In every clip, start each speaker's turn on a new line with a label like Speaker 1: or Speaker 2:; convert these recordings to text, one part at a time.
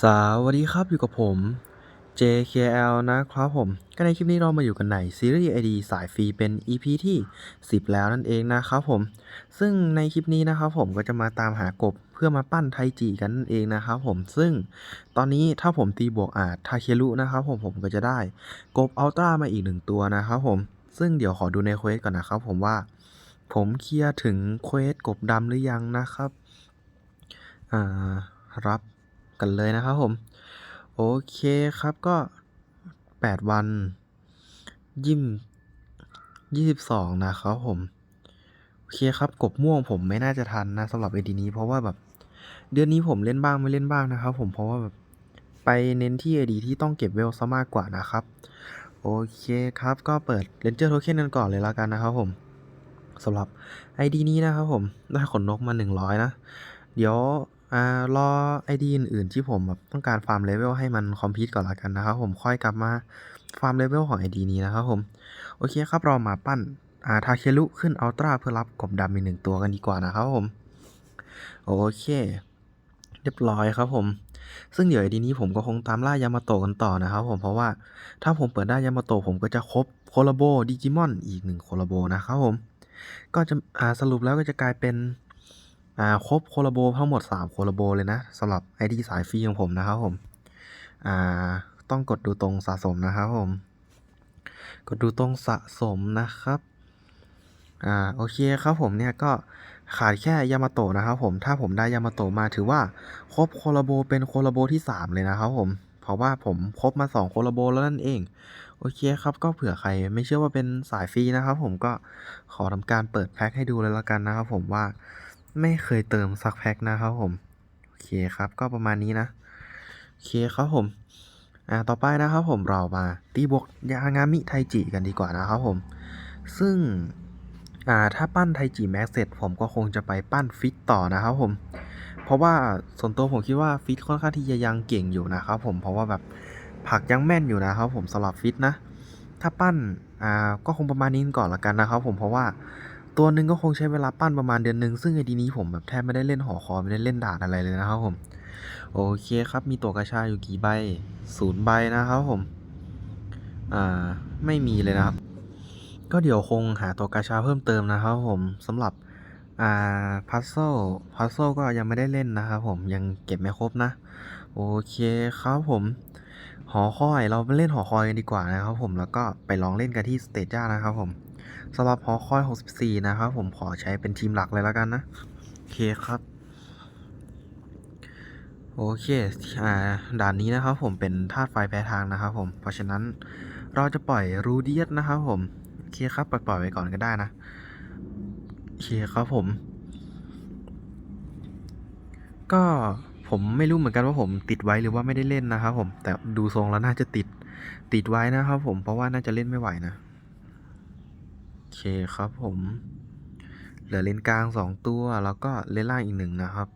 Speaker 1: สวัสดีครับอยู่กับผม JKL นะครับผม ก็ในคลิปนี้เรามาอยู่กันในซีรีส์ ID สายฟรีเป็น EP ที่ 10 แล้วนั่นเองนะครับผม ซึ่งในคลิปนี้นะครับผมก็จะมาตามหากบเพื่อมาปั้นไทจิกันนั่นเองนะครับผม ซึ่งตอนนี้ถ้าผมตีบวกอาจทาเครุนะครับผมผมก็จะได้กบอัลตร้ามาอีกหนึ่งตัวนะครับผม ซึ่งเดี๋ยวขอดูในเควสก่อนนะครับผมว่า ผมเคลียร์ถึงเควสกบดำหรือยังนะครับ อ่า รับ กันเลยนะครับผม โอเคครับก็ 8 วันยิม22นะครับผม โอเคครับกบม่วงผมไม่น่าจะทันนะสำหรับไอดีนี้ เพราะว่าแบบ เดือนนี้ผมเล่นบ้างไม่เล่นบ้างนะครับผมเพราะว่าแบบไปเน้นที่ไอดีที่ต้องเก็บเวลซะมากกว่านะครับ โอเคครับก็เปิด Ranger Token กันก่อนเลยแล้วกันนะครับผมสำหรับ ID นี้นะครับผม ได้ขนนกมา 100 นะ เดี๋ยว อ่า รอ ID อื่นๆที่ผมแบบต้องการฟาร์มเลเวลให้มันคอมพิวต์ก่อนละกันนะครับผมค่อยกลับมาฟาร์มเลเวลของ ID นี้นะครับผม โอเคครับเรามาปั้นอ่าทาเคลุขึ้นอัลตร้าเพื่อรับกบดำอีกหนึ่งตัวกันดีกว่านะครับผม โอเค เรียบร้อยครับผม ซึ่งเดี๋ยวไอดีนี้ผมก็คงตามล่ายามาโตกันต่อนะครับผมเพราะว่าถ้าผมเปิดได้ยามาโตผมก็จะครบโคลาโบดิจิมอนอีกหนึ่งโคลาโบนะครับผมก็จะอ่าสรุปแล้วก็จะกลายเป็น อ่าครบโคลาโบทั้งหมด 3 โคลาโบเลยนะสำหรับ ID สายฟรีของผมนะครับผมอ่าต้องกดดูตรงสะสมนะครับผม กดดูตรงสะสมนะครับอ่าโอเคครับผมเนี่ยก็ขาดแค่ยามาโตะนะครับผมถ้าผมได้ยามาโตะมาถือว่าครบโคลาโบเป็นโคลาโบที่ 3 เลยนะครับผมเพราะว่าผมครบมา 2 โคลาโบแล้วนั่นเอง โอเคครับก็เผื่อใครไม่เชื่อว่าเป็นสายฟรีนะครับผมก็ขอทำการเปิดแพ็คให้ดูเลยละกันนะครับผมว่า ไม่เคยเติมสักแพ็คนะครับผม โอเคครับก็ประมาณนี้นะ โอเคครับผม อ่าต่อไปนะครับผมเรามาตีบวกยางามิไทจิกันดีกว่านะครับผม ซึ่งอ่าถ้าปั้นไทจิแม็กเสร็จผมก็คงจะไปปั้นฟิตต่อนะครับผม เพราะว่าส่วนตัวผมคิดว่าฟิตค่อนข้างที่จะยังเก่งอยู่นะครับผมเพราะว่าแบบผักยังแม่นอยู่นะครับผมสำหรับฟิตนะ ถ้าปั้นอ่าก็คงประมาณนี้ก่อนละกันนะครับผมเพราะว่า ตัวหนึ่งก็คงใช้เวลาปั้นประมาณเดือนหนึ่งซึ่งไอดีนี้ผมแบบแทบไม่ได้เล่นหอคอยไม่ได้เล่นด่านอะไรเลยนะครับผมโอเคครับมีตัวกระชาอยู่กี่ใบศูนย์ใบนะครับผมอ่าไม่มีเลยนะครับ ก็เดี๋ยวคงหาตัวกาชาเพิ่มเติมนะครับผมสำหรับอ่าพัซเซิลพัซเซิลก็ยังไม่ได้เล่นนะครับผมยังเก็บไม่ครบนะ โอเคครับผมหอคอยเราไปเล่นหอคอยกันดีกว่านะครับผมแล้วก็ไปลองเล่นกันที่สเตจจ้านะครับผม สำหรับหอคอย 64 นะครับ ผมขอใช้เป็นทีมหลักเลยแล้วกันนะ โอเคครับ โอเค อ่า ด่านนี้นะครับผมเป็นธาตุไฟแพ้ทางนะครับผม เพราะฉะนั้นเราจะปล่อยรูเดียสนะครับผม โอเคครับ ปล่อยปล่อยไว้ก่อนก็ได้นะ โอเคครับผม ก็ผมไม่รู้เหมือนกันว่าผมติดไว้หรือว่าไม่ได้เล่นนะครับผม แต่ดูทรงแล้วน่าจะติดติดไว้นะครับผม เพราะว่าน่าจะเล่นไม่ไหวนะ เคครับผม เหลือเลนกลางสองตัว แล้วก็เลนล่างอีกหนึ่งนะครับ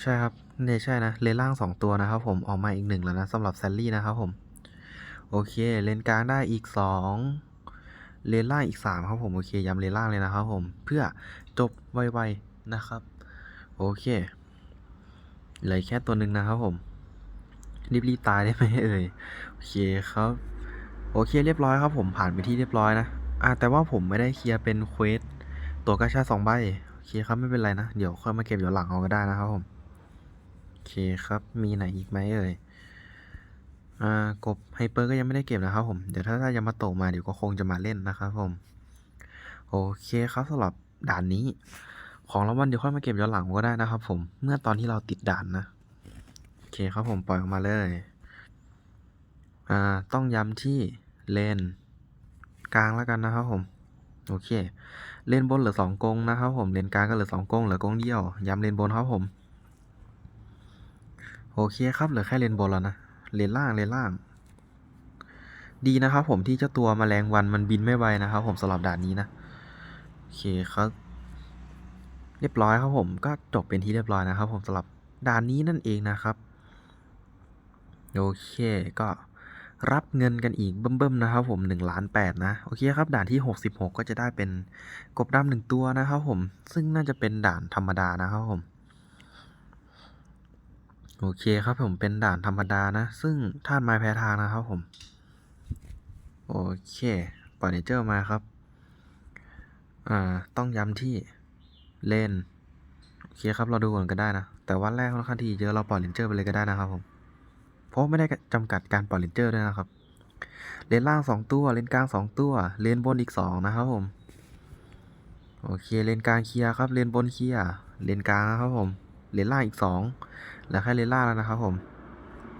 Speaker 1: ใช่ครับเนี่ยใช่นะเลนล่างสองตัวนะครับ ผมออกมาอีกหนึ่งแล้วนะสำหรับแซลลี่นะครับผมโอเคเลนกลางได้อีกสองเลนล่างอีกสามครับผมโอเคย้ำเลนล่างเลยนะครับผมเพื่อจบไวๆนะครับ โอเคเหลือแค่ตัวหนึ่งนะครับผมรีบๆตายได้ไหมเอ่ยโอเคครับ โอเคเรียบร้อยครับผมผ่านไปที่เรียบร้อยนะอ่าแต่ว่าผมไม่ได้เคลียร์เป็นเควสตัวกระชาสองใบโอเคครับไม่เป็นไรนะเดี๋ยวค่อยมาเก็บเดี๋ยวหลังเอาก็ได้นะครับผมโอเคครับมีไหนอีกไหมเอ่ยอ่ากบไฮเปอร์ก็ยังไม่ได้เก็บนะครับผมเดี๋ยวถ้าได้ยามาโตมาเดี๋ยวก็คงจะมาเล่นนะครับผมโอเคครับสำหรับด่านนี้ ของรางวัลเดี๋ยวค่อยมาเก็บย้อนหลังก็ได้นะครับ ผมเมื่อตอนที่เราติดด่านนะโอเคครับผมปล่อยออกมาเลยอ่าต้องย้ำที่ เลนกลางแล้วกันนะครับผมโอเค เลนบนเหลือสองกงนะครับผมเลนกลางก็เหลือสองกงเหลือกงเดียวย้ำเลนบนครับผมโอเคครับเหลือแค่เลนบนแล้วนะเลนล่างเลนล่าง ดีนะครับผมที่เจ้าตัวแมลงวันมันบินไม่ไวนะครับผมสำหรับด่านนี้นะโอเคครับ เรียบร้อยครับผมก็จบเป็นที่เรียบร้อยนะครับ ผมสำหรับด่านนี้นั่นเองนะครับโอเคก็ รับเงินกันอีกเบิ่มๆนะครับผม1ล้าน8นะโอเคครับด่านที่ 66 ก็จะได้เป็นกบดำหนึ่งตัวนะครับผมซึ่งน่าจะเป็นด่านธรรมดานะครับผมโอเคครับผมเป็นด่านธรรมดานะ ซึ่งธาตุไม้แพ้ทางนะครับผมโอเคปล่อยเนเจอร์มาครับอ่าต้องย้ำที่เลนโอเคครับเราดูก่อนก็ได้นะ แต่วันแรกค่อนข้างที่เยอะเราปล่อยเลนเจอร์ไปเลยก็ได้นะครับผม เพราะไม่ได้จำกัดการปล่อยเลนเจอร์ด้วยนะครับ เลนล่างสองตัว เลนกลางสองตัว เลนบนอีกสองนะครับผม โอเค เลนกลางเคลียร์ครับ เลนบนเคลียร์ เลนกลางนะครับผม เลนล่างอีกสองเหลือแค่เลนล่างแล้วนะครับผม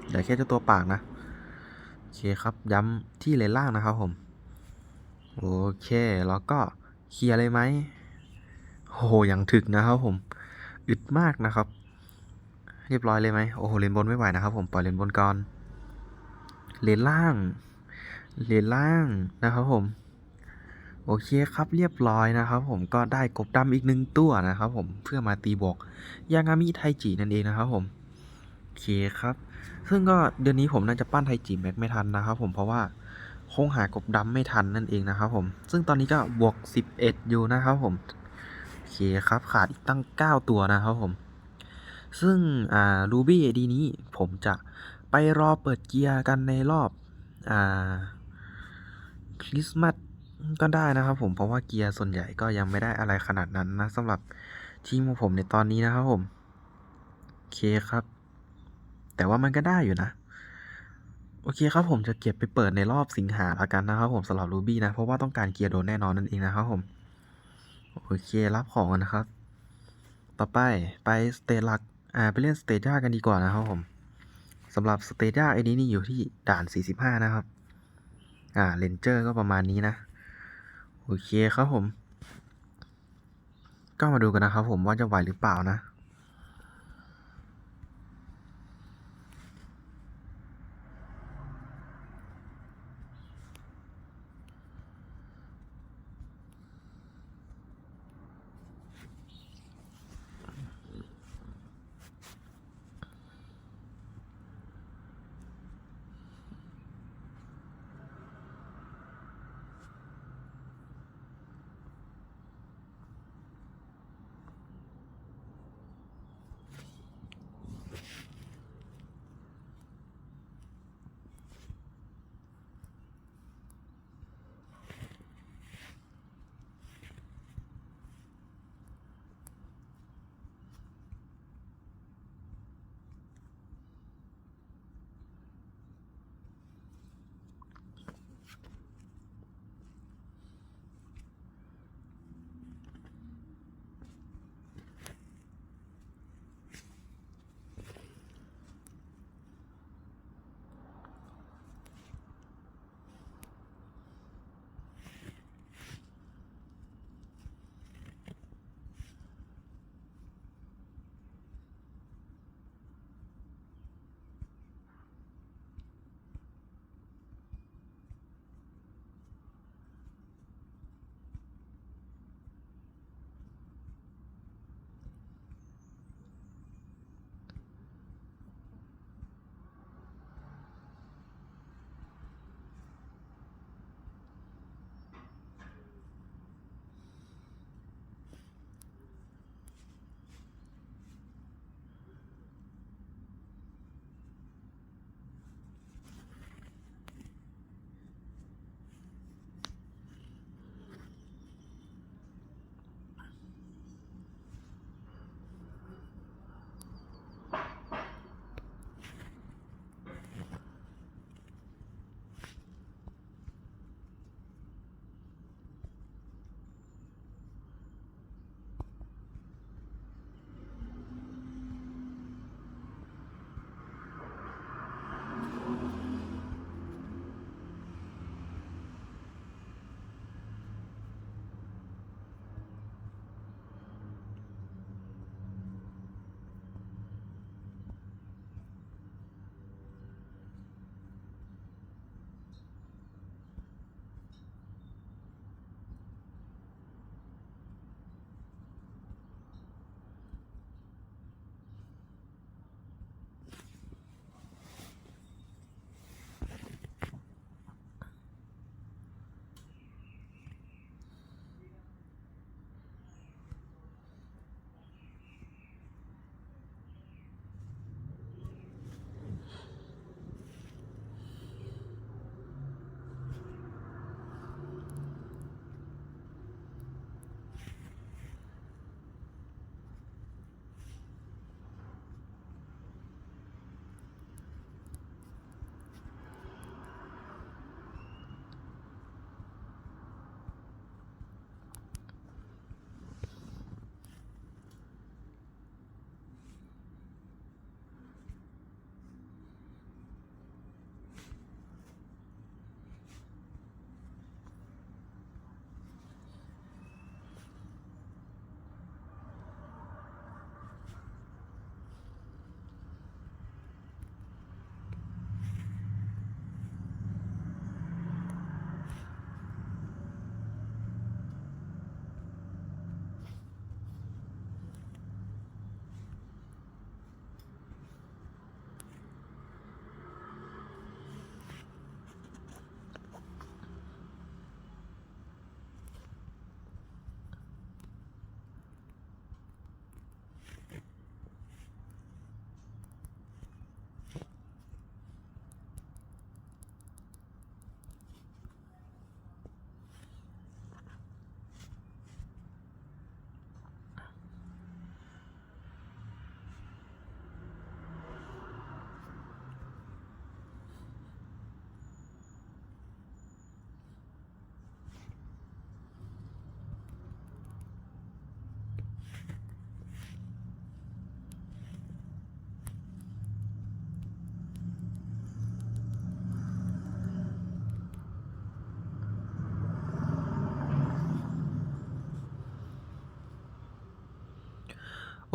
Speaker 1: เหลือแค่เจ้าตัวปากนะ โอเคครับย้ำที่เลนล่างนะครับผม โอเค แล้วก็เคลียร์เลยไหมโหอย่างถึกนะครับผม อึดมากนะครับ เรียบร้อยเลยไหมโอ้โหเลนบนไม่ไหวนะครับ ผมปล่อยเลนบนก่อนเลนล่างเลนล่างนะครับผม โอเคครับเรียบร้อยนะครับ ผมก็ได้กบดำอีกหนึ่งตัวนะครับ ผมเพื่อมาตีบวกยางามิไทจินั่นเองนะครับ ผมโอเคครับ ซึ่งก็เดือนนี้ผมน่าจะปั้นไทจิแม็กไม่ทันนะครับ ผมเพราะว่าคงหากบดำไม่ทันนั่นเองนะครับผม ซึ่งตอนนี้ก็บวก 11 อยู่นะครับผม โอเคครับ ขาดอีกตั้ง 9 ตัวนะครับผม ซึ่งอ่ารูบี้เดีนี้ผมจะไปรอเปิดเกียร์กันในรอบอ่าคริสต์มาสก็ได้นะครับผมเพราะว่าเกียร์ส่วนใหญ่ก็ยังไม่ได้อะไรขนาดนั้นนะสำหรับทีมของผมในตอนนี้นะครับผมโอเคครับ แต่ว่ามันก็ได้อยู่นะ โอเคครับผมจะเก็บไปเปิดในรอบสิงหาแล้วกันนะครับผมสำหรับรูบี้นะ เพราะว่าต้องการเกียร์โดนแน่นอนนั่นเองนะครับผมโอเครับของนะครับ ต่อไปไปสเตลัก อ่าไปเล่นสเตจยากกันดีกว่านะครับผมสำหรับสเตจยาไอ้นี้นี่อยู่ที่ด่าน 45 นะครับ อ่าเลนเจอร์ก็ประมาณนี้นะ โอเคครับผม ก็มาดูกันนะครับผมว่าจะไหวหรือเปล่านะ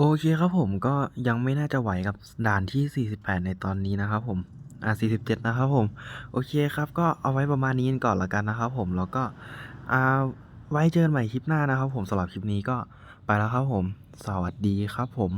Speaker 1: โอเคครับผมก็ยังไม่น่าจะไหวกับด่านที่ 48 ในตอนนี้นะครับผม อ่า 47 นะครับผม โอเคครับ ก็เอาไว้ประมาณนี้กันก่อนละกันนะครับผม แล้วก็อ่าไว้เจอกันใหม่คลิปหน้านะครับผมสำหรับคลิปนี้ก็ไปแล้วครับผม สวัสดีครับผม